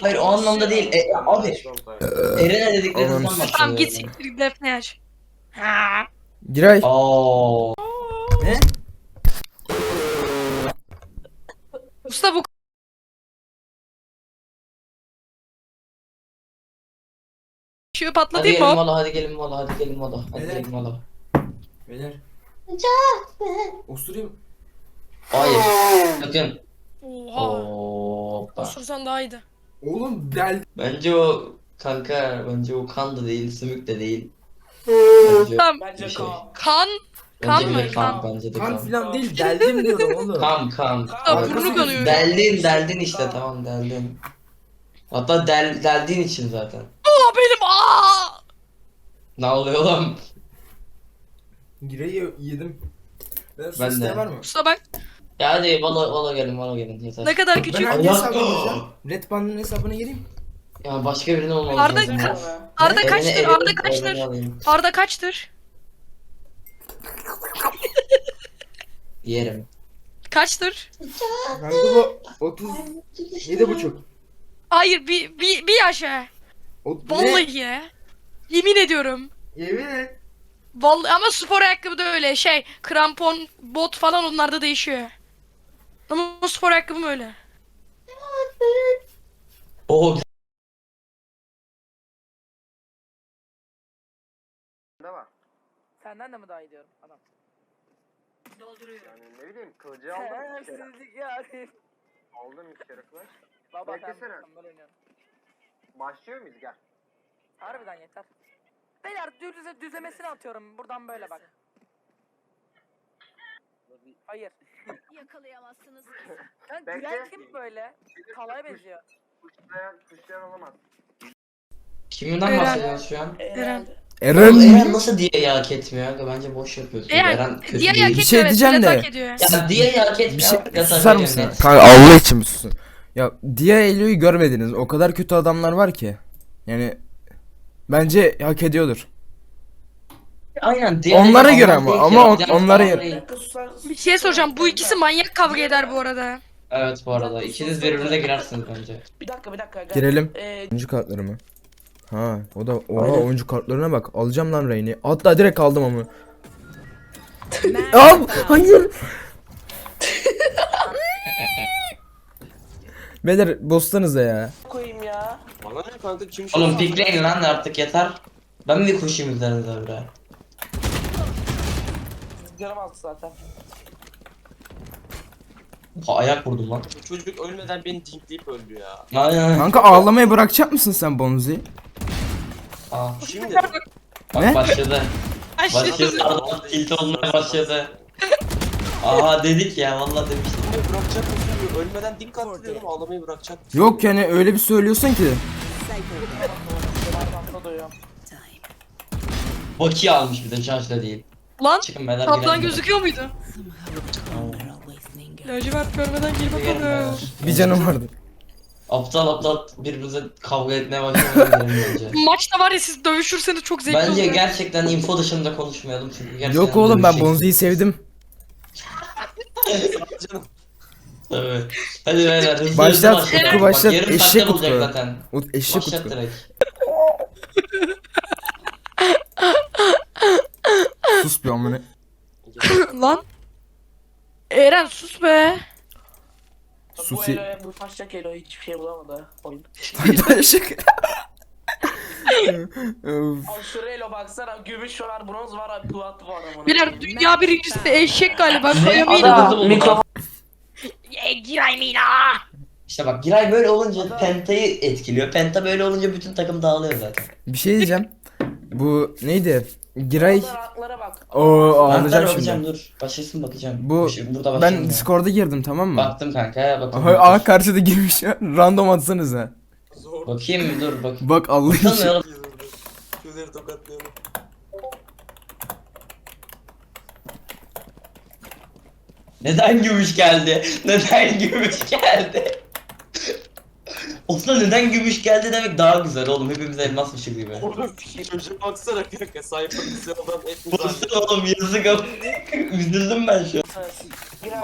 Hayır o anlamda değil. E, abi Eren'e dediklerinizden Ananı bahsediyorum. Tamam git siktir git defne aç. Ha. Giray. Oo. Ne? Usta bu Şöyle Hadi patlatayım gelin mı? mola hadi gelin mola hadi gelin mola. Hadi Evet. gelin mola. Beyler. Osurayım. Hayır. Bakın. Oha. Hoppa. Osursan daha iyiydi. Oğlum del. Bence o kanka bence o kan da değil, sümük de değil. Bence Tamam. bir şey. Kan. Kan Bence mı? kan, Kan. bence de Kan kan. filan değil deldim diyorum oğlum. Kan kan. Aa, burnu kanıyor. Deldin deldin işte tamam deldin. Hatta del, deldiğin için zaten. Aa benim aa. Ne oluyor oğlum? Giray'ı yedim. Ben, Ben de var mı? Usta bak Ya hadi mola mola gelin mola gelin yeter. ne kadar Ben küçük. hangi Allah- hesabına gireceğim? Red Band'ın hesabına gireyim. Ya başka birinin olmamız Arda lazım. ka-. Arda kaçtır? Arda kaçtır? alayım. Arda kaçtır? Yerim. Kaçtır? Kanka bu 37 buçuk. Hayır bir bir bir. O, ne? Vallahi ya. Yemin ediyorum. Yemin et. Vallahi ama spor ayakkabı da öyle şey krampon bot falan onlarda değişiyor. Ama o spor ayakkabım öyle. Oo Ne var? Senden de mi daha iyi diyorum adam? Yani ne bileyim kılıcı aldım bir kere. Ya. Aldım bir kere kılıç. Baba ben Beklesene. ben oynuyorum. Başlıyor muyuz gel. Harbiden yeter. Beyler düz, düzlemesini atıyorum. Buradan böyle bak. Hayır. Yakalayamazsınız. Lan Bekle. Gülen kim böyle? Kalaya benziyor. Tuşlayan, tuşlayan olamaz. Kimden Eren. bahsediyorsun şu an? Eren. Oğlum Eren nasıl diye hak etmiyor? Kanka Bence boş yapıyorsun. Eren, Eren kötü diğer değil. hak Bir şey evet, diyeceğim Fred de. hak ediyor. Ya diye hak etmiyor. Bir şey Ya susar tabii mısın? net. Kanka Allah için bir susun. Ya Dia Elio'yu görmediniz. O kadar kötü adamlar var ki. Yani bence hak ediyordur. Aynen. Onlara göre ama- değil ama on- onlara falan göre. değil. Bir şey soracağım. Bu ikisi manyak kavga eder bu arada. Evet bu arada. ikiniz birbirine girersiniz bence. Bir dakika bir dakika. Gel. Girelim. Ee, Oyuncu kartları mı? Ha, o da oha oyuncu kartlarına bak. Alacağım lan Reyni. Hatta direkt aldım ama. Al! Hayır. Beyler bostanıza ya. koyayım ya. Bana ne kanka kim Oğlum pikleyin lan artık yeter. Ben mi koşayım üzerinize bre? Yaramaz zaten. Ha, ayak vurdum lan. Çocuk ölmeden beni dinkleyip öldü ya. Aynen. Kanka ağlamayı bırakacak mısın sen Bonzi? Aa, Şimdi bak Ne? başladı. Başladı. Tilt olmaya başladı. Aha dedik ya vallahi demiştim. ağlamayı bırakacak mısın? Ölmeden dink attı diyorum ağlamayı bırakacak mısın? Yok yani öyle bir söylüyorsun ki. Baki almış bir de şarjda değil. Lan Çıkın beyler kaplan gözüküyor muydu? Lacivert görmeden gir Girelim bakalım. beyler. Bir canım vardı. Aptal aptal birbirimize kavga etmeye başlamadan girelim bence. Maçta var ya siz dövüşürseniz çok zevkli Bence olur. gerçekten info dışında konuşmayalım çünkü gerçekten Yok oğlum ben dövüşecek. Bonzi'yi sevdim. Tabii. Hadi beyler hızlı Başlat, hızlı başlayalım. Utku başlat, yarım eşek saatte bulacak Utku. zaten. Ut eşek Başlat utku. direkt. Sus bir amına. Lan. Eren sus be. Bu Susi. Elo, bu taşacak Elo hiçbir şey bulamadı. Oyun. Eşek. Öf. Elo baksana. Gümüş var, bronz var, plat var ama. Biler dünya birincisi eşek galiba. Ne? Koyamina. Adam. Ye giray mina. İşte bak Giray böyle olunca Penta'yı etkiliyor. Penta böyle olunca bütün takım dağılıyor zaten. Bir şey diyeceğim. Bu neydi? Giray Rahatlara bak. o bakacağım şimdi. dur. Başlasın bakacağım. Bu Şimdi burada başlayayım ben ya. Discord'a girdim tamam mı? Baktım kanka bakın. Aha, aa karşıda girmiş ya. Random atsanıza. Zor. Bakayım mı dur bak. Bak Allah için. Bakalım Şöyle tokatlayalım. Neden gümüş geldi? Neden gümüş geldi? Osman neden gümüş geldi demek daha güzel oğlum. Hepimiz elmasmışız gibi. Oğlum çocuğa baksana kanka. Sayfa bize olan et Baksana oğlum yazık ama. Üzüldüm ben şu an. Girer.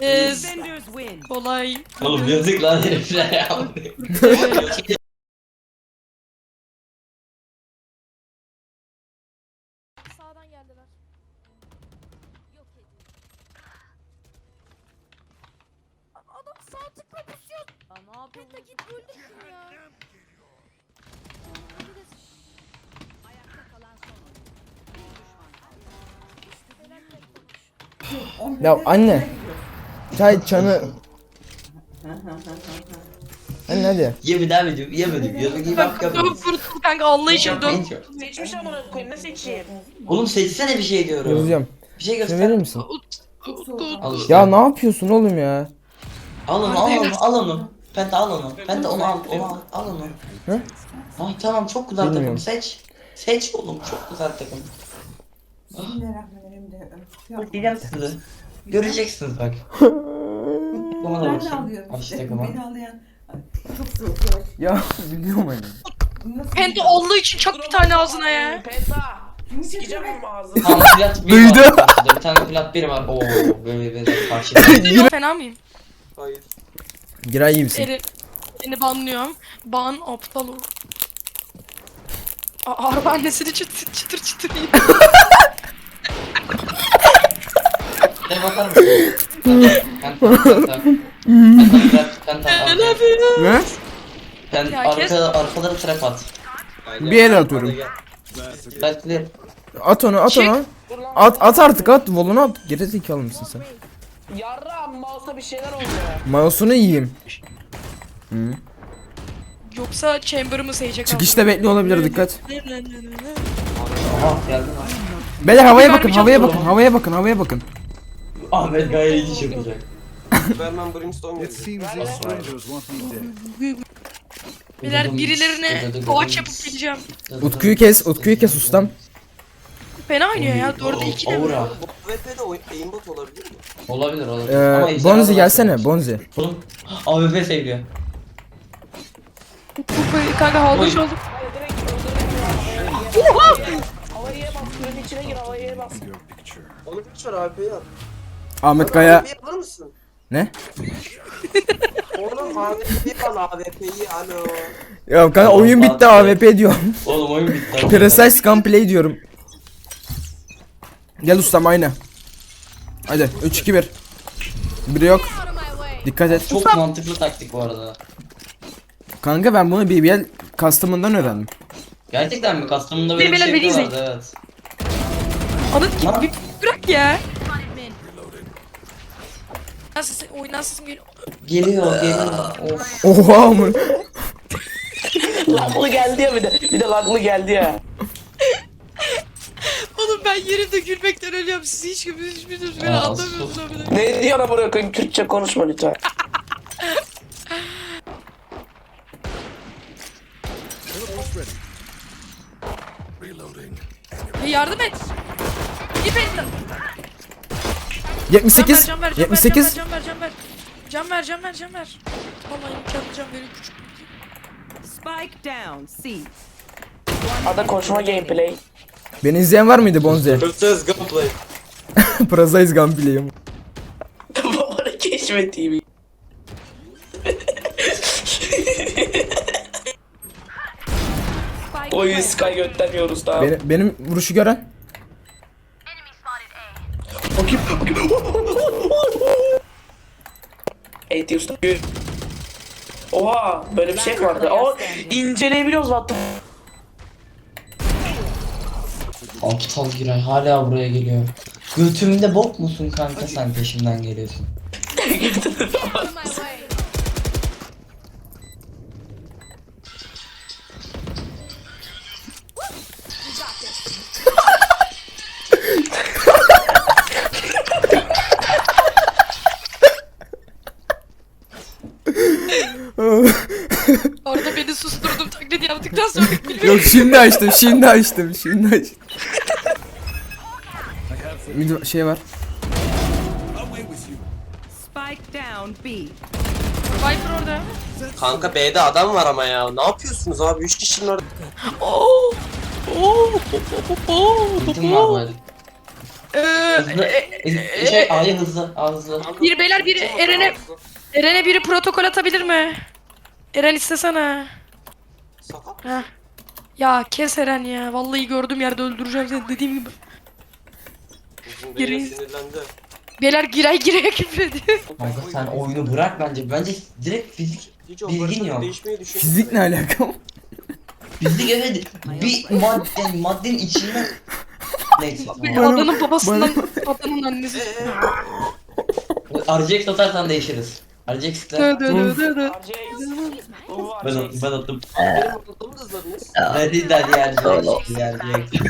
Ee, Defenders win. kolay. Oğlum yazık lan herifler ya. Yapıyorsun? Penta git öldür şunu ya. Ayakta kalan son oyun. Bir düşman kaldı. Helal Penta'mış. Ya anne. Çay çanı. Anne hadi. Ye bir daha video. Yemedim. Yemedim. Ye bak Dön yapalım. vurdum kanka Allah için dön. Seçmiş amına koyayım ne seçeyim? Oğlum seçsene bir şey diyorum. Yazacağım. Bir şey Sen göster. verir misin? Al işte. Ya ne yapıyorsun oğlum ya? Al onu al onu al onu. Penta al onu. Penta onu al onu al, al onu. Hı? Ay tamam çok güzel takım Bilmiyorum. seç. Seç oğlum çok güzel takım. Diyeceğim size. Göreceksiniz bak. Bana da bakayım. Aç takıma. Ya biliyorum hani. Penta olduğu için çok bir tane ağzına ya. Penta. Sikeceğim bu ağzını. Tamam plat bir Duydu. var. Bir tane plat biri var. Oo böyle böyle karşıda. Yok fena mıyım? Hayır. Giray iyi misin? Seni, seni banlıyorum. Ban aptal ol. Aa, araba annesini çıtır çıtır çıtır yiyor. Sen bakar mısın? Ne Ya kes. arka arkada da trap at. Bir el atıyorum. Bekler. At onu at Çık. onu. At at artık at. Volunu at. Geri zekalı mısın sen? Yarra mouse'da bir şeyler oldu. Mouse'unu yiyeyim. Yoksa chamber'ımı sayacak Çıkışta bekliyor olabilir dikkat. Aha geldi lan. Beyler havaya bakın havaya bakın havaya bakın havaya bakın. Ahmet gayet iyi iş yapacak. Superman Brimstone It seems these strangers want me dead. Biler birilerine kovaç yapıp geleceğim. Utku'yu kes Utku'yu kes ustam. Fena oynuyor ya. 4'e 2 de. Aura. Bu VP'de oyun aimbot olabilir mi? Olabilir olabilir. Ama Ee, ejderha Bonzi da gelsene. Bonzi. Oğlum AWP seviyor. Kanka havlaş Oy. oldum. Hayır direkt öldürün. Havaya bas. Suyun içine gir havaya bas. Picture. Onu hiç ver AWP'yi at. Ahmet Kaya AWP'yi alır mısın? ne? Oğlum AWP'yi al AWP'yi alo. Ya kanka oyun bitti AWP diyorum. Oğlum oyun bitti. Precise gunplay diyorum. Gel ustam aynı. Hadi 3 2 1. Biri yok. Dikkat et. Çok mantıklı taktik bu arada. Kanka ben bunu BBL custom'ından öğrendim. Gerçekten mi? Custom'da böyle bir Birbirine şey beni vardı evet. Anıt gibi bir bırak ya. Nasıl oyundan sesim geliyor. Geliyor geliyor. Of. Oha amın. Laglı geldi ya bir de. Bir de laglı geldi ya. Yerimde gülmekten ölüyorum. Siz hiç gibi hiçbiriniz beni Aa, anlamıyorsunuz. abi. Ne diyor ana buraya koyayım? Türkçe konuşma lütfen. Ya yardım et. Git elinden. 78 Can ver, can ver, 78 Can ver, can ver, can ver. Can ver, can ver, can ver. Vallahi imkanı can verin küçük. Spike down. C. Ada koşma gameplay. Beni izleyen var mıydı Bonzi? Precise gunplay. Precise gunplay'im. Bana keşfettiğim. Spike Oyun planted. Sky gönderiyoruz tamam. Benim, benim vuruşu gören. Bakayım. bakayım. Evet diyorsun. Oha böyle bir şey vardı. Aa inceleyebiliyoruz hatta. Aptal Giray hala buraya geliyor. Götümde bok musun kanka sen peşimden geliyorsun. Orada beni susturdum taklidi yaptıktan sonra. Yok şimdi açtım şimdi açtım şimdi açtım. Şey var. Spike down B. Viper orada. Kanka B'de adam var ama ya. Ne yapıyorsunuz abi? 3 kişinin orada. Oo. Oo. Oo. Ultim var bu arada. Ee, Hızlı. E, şey A'ya hızlı. A hızlı. Bir beyler, biri Eren'e- hızlı. Eren'e biri protokol atabilir mi? Eren istesene. Sakat. Heh. Ya kes Eren ya. Vallahi gördüğüm yerde öldüreceğim seni dediğim gibi. Beyler sinirlendi. Beyler giray gireye küfrediyor. Kanka sen oyunu bırak bence. Bence direkt fizik. Hiç Bilgin yok. değişmeyi. Fizik ne alaka? Fizik evet. Bir madde, maddenin içinden. Neyse. tamam. Adanın babasından adanın annesi. RGX atarsan değişiriz. RGX'te Dö dö dö dö dö. Bu var ben attım ben attım. Benim adamı da hızladınız. Hadi hadi RGX. RGX.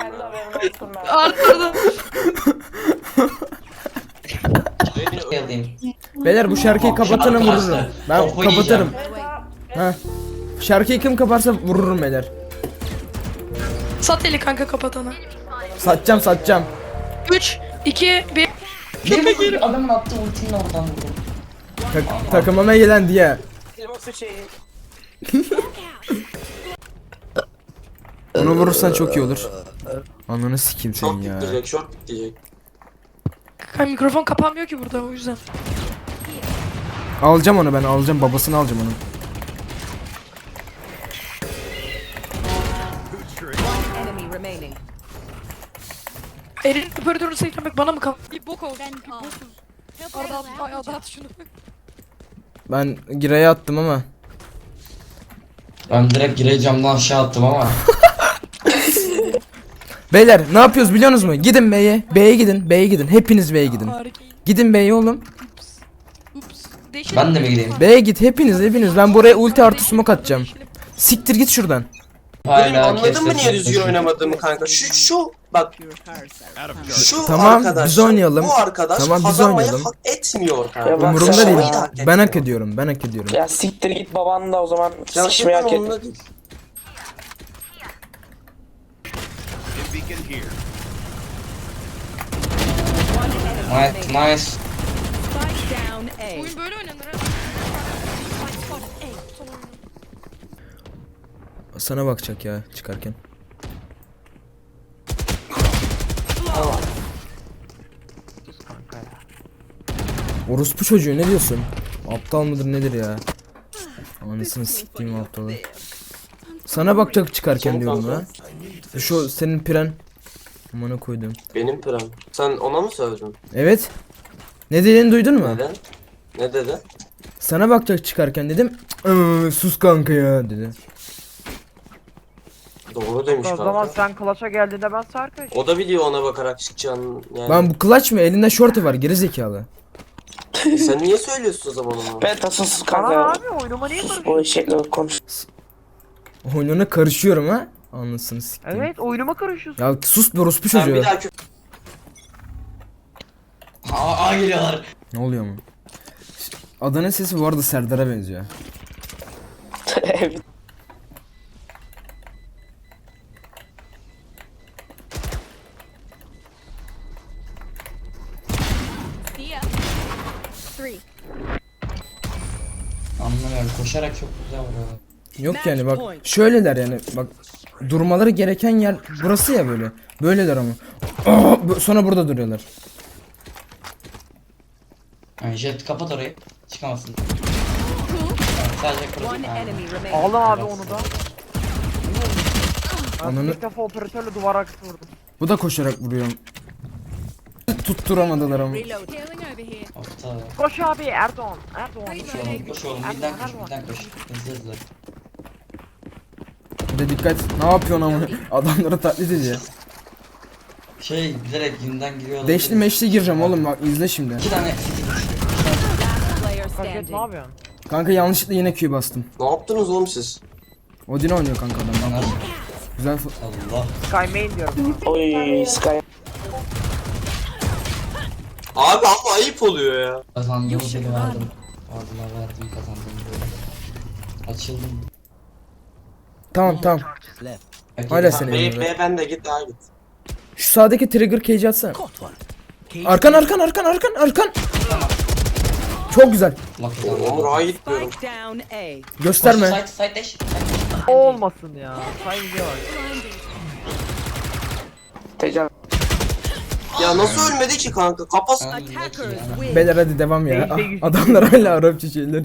Ben de ben. Arkada. Beni Alayım. Beyler bu şarkıyı kapatanı vururum. Ben Kafayı kapatırım. Ha. Şarkıyı kim kaparsa vururum beyler. Sat eli kanka kapatana. Satacağım satacağım. 3, 2, 1. Benim adamın attığı ultinin oradan vurdum. Tak- takımıma gelen diye. Elmas şeyi. Onu vurursan çok iyi olur. Ananı sikeyim Short senin ya. diyecek, short diyecek. Kanka mikrofon kapanmıyor ki burada o yüzden. Alacağım onu ben alacağım babasını alacağım onu. Enemy remaining. Erin operatörünü seklemek bana mı kaldı? Bir bok oldu. He'll play Arda at, ay, Arda at şunu. Ben gireye attım ama. Ben direkt gire camdan aşağı attım ama. Beyler ne yapıyoruz biliyorsunuz mu? Gidin B'ye. B'ye gidin. B'ye gidin. Hepiniz B'ye gidin. Gidin B'ye oğlum. Ben de mi gideyim? B'ye git hepiniz hepiniz. Ben buraya ulti artı smoke atacağım. Siktir git şuradan. Benim anladın mı niye düzgün oynamadığımı kanka? Şu şu bak şu Tamam, arkadaş biz oynayalım. bu arkadaş Tamam, biz kazanmayı oynayalım. hak etmiyor kanka. Ya bak Umurumda sen- değil. Da hak Ben etmiyor. hak ediyorum. Ben hak ediyorum. Ya siktir git baban da o zaman sikişmeyi hak Gerçekten et. değil. Beacon here. Nice, nice. Spike down A. Oyun böyle oynanır ha. Bak, bak, ey, son oyunu. Sana bakacak ya çıkarken. Orospu çocuğu ne diyorsun? Aptal mıdır nedir ya? Anasını siktiğim aptalı. Sana bakacak çıkarken diyorum ha. Şu senin piren. Amına koydum. Benim pram. Sen ona mı söyledin? Evet. Ne dediğini duydun mu? Neden? Ne dedi? Sana bakacak çıkarken dedim. "Iı, sus kanka ya dedi. Doğru demiş O zaman kanka. sen Clash'a geldiğinde ben Sarkış. O da biliyor ona bakarak çıkacağını yani. Lan bu clutch mı? Elinde shorty var geri zekalı. Sen niye söylüyorsun o zaman onu? Ben tasasız Bana kanka. abi oyunuma niye Sus karışıyorsun? o eşekle konuş. Oyununa karışıyorum ha. Anlasını sikeyim. Evet oyunuma karışıyorsun. Ya sus be orospu Sen çocuğu. bir daha kö- Aa, aa geliyorlar. Ne oluyor mu? Adanın sesi bu arada Serdar'a benziyor. Evet. Anlamıyorum. Koşarak çok güzel vuruyorlar. Yok yani bak şöyleler yani bak durmaları gereken yer burası ya böyle. Böyleler ama. Aa, bu- sonra burada duruyorlar. Yani jet kapat orayı. Çıkamazsın. Yani sadece remaining. Aldım abi onu da. Ben Ananı- ilk defa operatörle duvara aksı vurdum. Bu da koşarak vuruyor. Tutturamadılar ama. Koş abi Erdoğan. Erdoğan. Koş oğlum koş oğlum. Birden koş birden koş. Hızlı hızlı. Bir de dikkat. Ne yapıyorsun ama? Adamları taklit ediyor. Şey bilerek yünden giriyorlar. Deşli meşli gireceğim oğlum bak izle şimdi. İki tane. Kaket ne yapıyorsun? Kanka yanlışlıkla yine Q bastım. Ne yaptınız oğlum siz? Odin oynuyor kanka adam. Güzel Allah. Sky main diyorum. Oy Sky. Abi ama ayıp oluyor ya. Kazandığımı bile verdim. Vallahi verdim kazandığımı böyle. Açıldım. Tamam tamam. Hala seni B. B ben de git daha git. Şu sağdaki trigger cage atsana. Arkan arkan arkan arkan arkan. Çok güzel. Gitmiyorum. Spike down A. Gösterme. Side side dash. O olmasın ya. Var. Tecavüz. Ya nasıl ölmedi ki kanka? Kafası Attackers win. Beyler hadi devam ya. Adamlar hala Arapça şeyler.